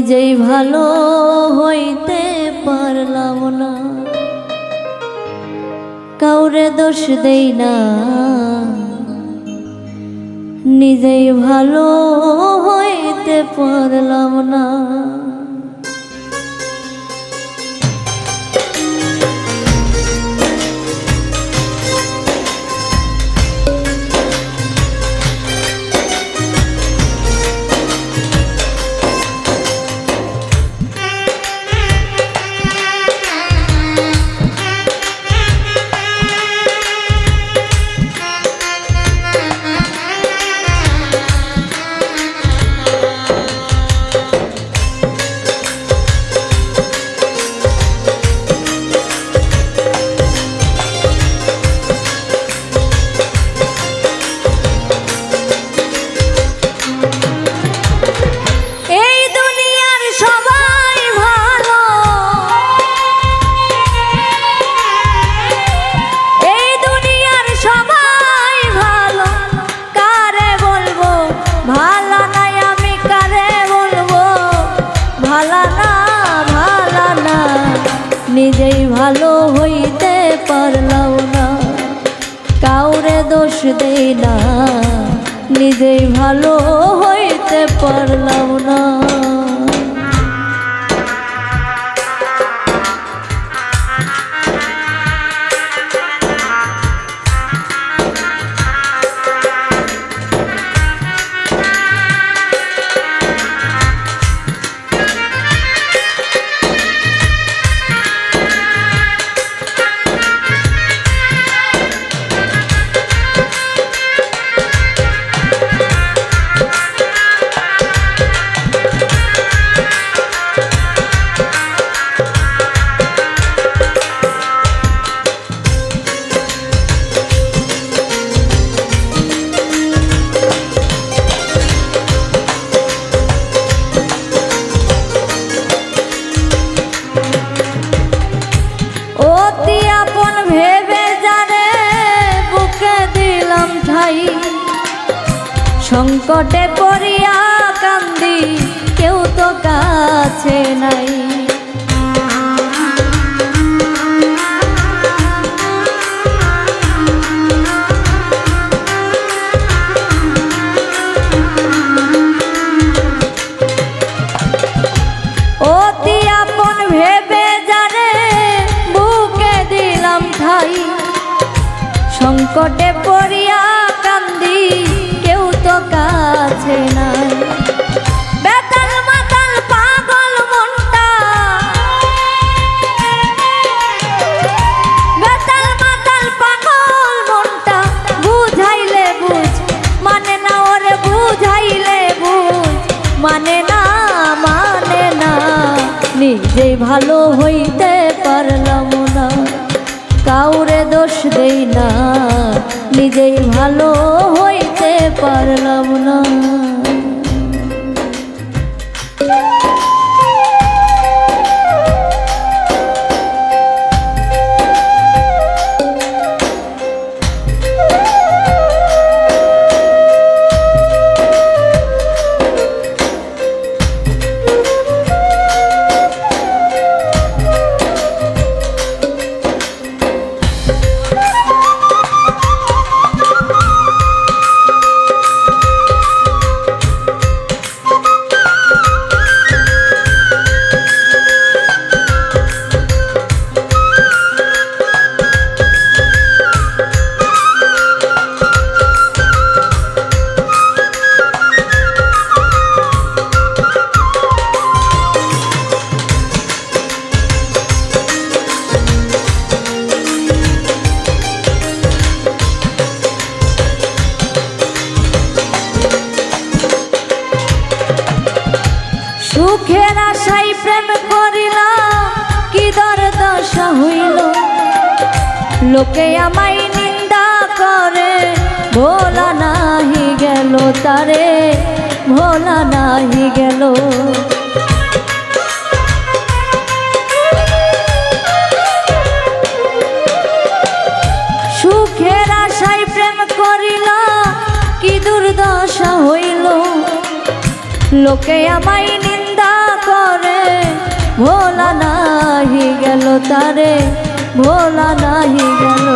নিজেই ভালো হইতে পারলাম না। কাউরে দোষ দেই না। নিজেই ভালো হইতে পারলাম না। নিজেই ভালো হইতে পারলাম না। কাউরে দোষ দেই না নিজেই ভালো হইতে পারলাম সংকটে পড়িয়া কান্দি কেউ তো কাছে নাই। নিজেই ভালো হইতে পারলাম না কাউরে দোষ দেই না নিজেই ভালো হইতে পারলাম না। আশা হইল, লোকে আমায় নিন্দা করে, ভোলা নাহি গেল তারে, ভোলা নাহি গেল। সুখের আশায় প্রেম করিল, কি দুর্দশা হইল। লোকে আমায় নিন্দা করে ভোলা নাহি গেল তারে, ভোলা নাহি গেল।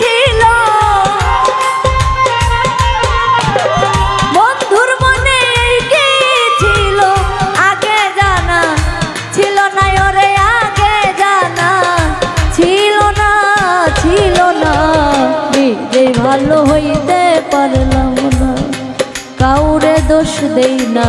ছিল? মনে ছিল? আগে জানা ছিল না আগে জানা ছিল না ছিল না। ভালো হইতে পারলাম না, কাউরে দোষ দেই না।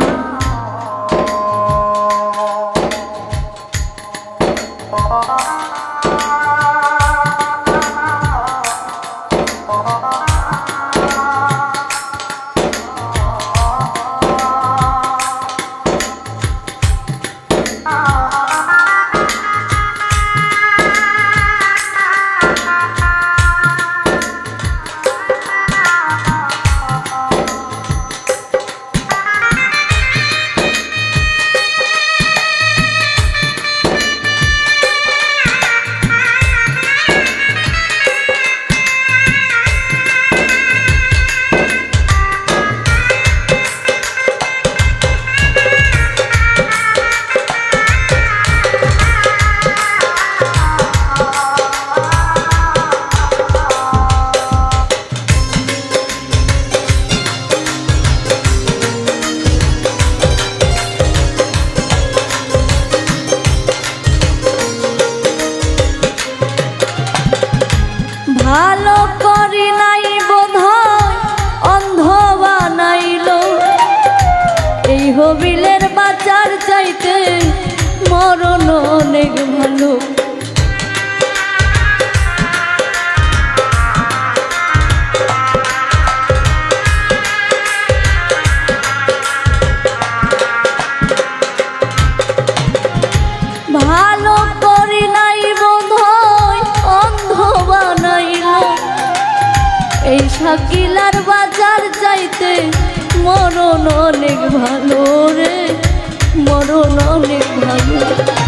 শাকিলার বাজার যাইতে মরণ অনেক ভালো রে মরণ অনেক ভালো।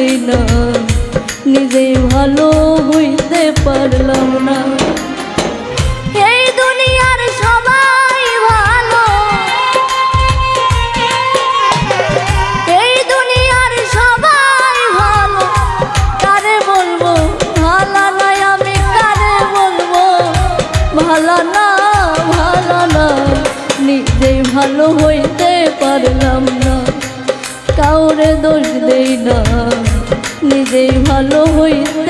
দোষ না নিজে ভালো হইতে পারলাম না। এই দুনিয়ার সবাই এই দুনিয়ার সবাই কারে বলব? ভালো না ভালো না, নিজেই ভালো হইতে পারলাম না। কাউরে দোষ দেই না। নিজেই ভালো হইতে